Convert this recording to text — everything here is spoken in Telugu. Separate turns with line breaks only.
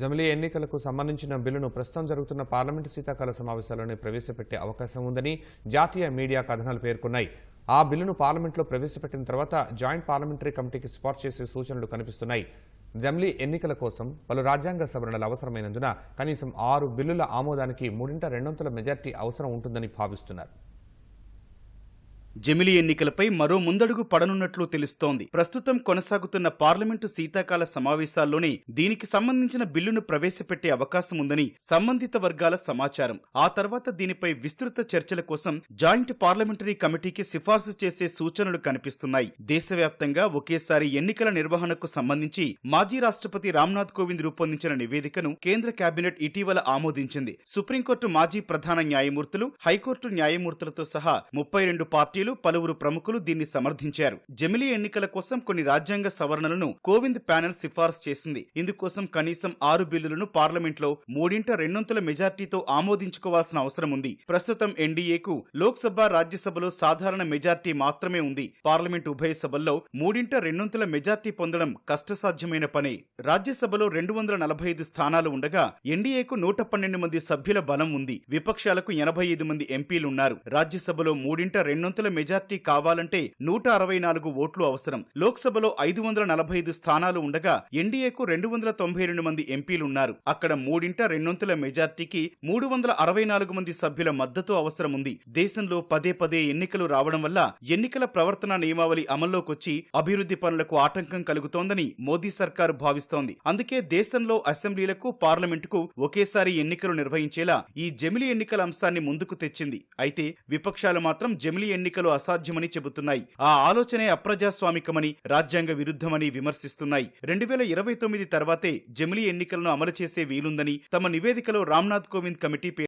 జమిలీ ఎన్నికలకు సంబంధించిన బిల్లును ప్రస్తుతం జరుగుతున్న పార్లమెంటు శీతాకాల సమావేశాల్లోనే ప్రవేశపెట్టే అవకాశం ఉందని జాతీయ మీడియా కథనాలు పేర్కొన్నాయి. ఆ బిల్లును పార్లమెంట్లో ప్రవేశపెట్టిన తర్వాత జాయింట్ పార్లమెంటరీ కమిటీకి సిఫార్సు చేసే సూచనలు కనిపిస్తున్నాయి. జమిలీ ఎన్నికల కోసం పలు రాజ్యాంగ సవరణలు అవసరమైనందున కనీసం ఆరు బిల్లుల ఆమోదానికి మూడింట రెండొంతుల మెజార్టీ అవసరం ఉంటుందని భావిస్తున్నారు.
జమిలి ఎన్నికలపై మరో ముందడుగు పడనున్నట్లు తెలుస్తోంది. ప్రస్తుతం కొనసాగుతున్న పార్లమెంటు శీతాకాల సమావేశాల్లోనే దీనికి సంబంధించిన బిల్లును ప్రవేశపెట్టే అవకాశం ఉందని సంబంధిత వర్గాల సమాచారం. ఆ తర్వాత దీనిపై విస్తృత చర్చల కోసం జాయింట్ పార్లమెంటరీ కమిటీకి సిఫార్సు చేసే సూచనలు కనిపిస్తున్నాయి. దేశవ్యాప్తంగా ఒకేసారి ఎన్నికల నిర్వహణకు సంబంధించి మాజీ రాష్ట్రపతి రామ్నాథ్ కోవింద్ రూపొందించిన నివేదికను కేంద్ర కేబినెట్ ఇటీవల ఆమోదించింది. సుప్రీంకోర్టు మాజీ ప్రధాన న్యాయమూర్తులు హైకోర్టు న్యాయమూర్తులతో సహా ముప్పై రెండు పార్టీలు పలువురు ప్రముఖులు దీన్ని సమర్థించారు. జమిలీ ఎన్నికల కోసం కొన్ని రాజ్యాంగ సవరణలను కోవింద్ ప్యానెల్ సిఫార్సు చేసింది. ఇందుకోసం కనీసం ఆరు బిల్లులను పార్లమెంట్లో మూడింట రెండొంతుల మెజార్టీతో ఆమోదించుకోవాల్సిన అవసరం ఉంది. ప్రస్తుతం ఎన్డీఏకు లోక్సభ రాజ్యసభలో సాధారణ మెజార్టీ మాత్రమే ఉంది. పార్లమెంట్ ఉభయ సభల్లో మూడింట రెండొంతుల మెజార్టీ పొందడం కష్టసాధ్యమైన పనే. రాజ్యసభలో రెండు వందల నలభై ఐదు స్థానాలు ఉండగా ఎన్డీఏకు నూట పన్నెండు మంది సభ్యుల బలం ఉంది. విపక్షాలకు ఎనభై ఐదు మంది ఎంపీలున్నారు. రాజ్యసభలో మూడింట రెండొంతుల మెజార్టీ కావాలంటే నూట అరవై నాలుగు ఓట్లు అవసరం. లోక్సభలో ఐదు వందల నలభై ఐదు స్థానాలు ఉండగా ఎన్డీఏకు రెండు వందల తొంభై రెండు మంది ఎంపీలున్నారు. అక్కడ మూడింట రెండొంతుల మెజార్టీకి మూడు వందల అరవై నాలుగు మంది సభ్యుల మద్దతు అవసరం ఉంది దేశంలో పదే పదే ఎన్నికలు రావడం వల్ల ఎన్నికల ప్రవర్తన నియమావళి అమల్లోకొచ్చి అభివృద్ధి పనులకు ఆటంకం కలుగుతోందని మోదీ సర్కారు భావిస్తోంది. అందుకే దేశంలో అసెంబ్లీలకు పార్లమెంటుకు ఒకేసారి ఎన్నికలు నిర్వహించేలా ఈ జమిలీ ఎన్నికల అంశాన్ని ముందుకు తెచ్చింది. అయితే విపక్షాలు మాత్రం జమిలీ ఎన్నికలు అసాధ్యమని చెబుతున్నాయి. ఆ ఆలోచనే అప్రజాస్వామికమని రాజ్యాంగ విరుద్ధమని విమర్శిస్తున్నాయి. రెండు వేల ఇరవై తొమ్మిది తర్వాతే జమిలీ ఎన్నికలను అమలు చేసే వీలుందని తమ నివేదికలో రామ్నాథ్ కోవింద్ కమిటీ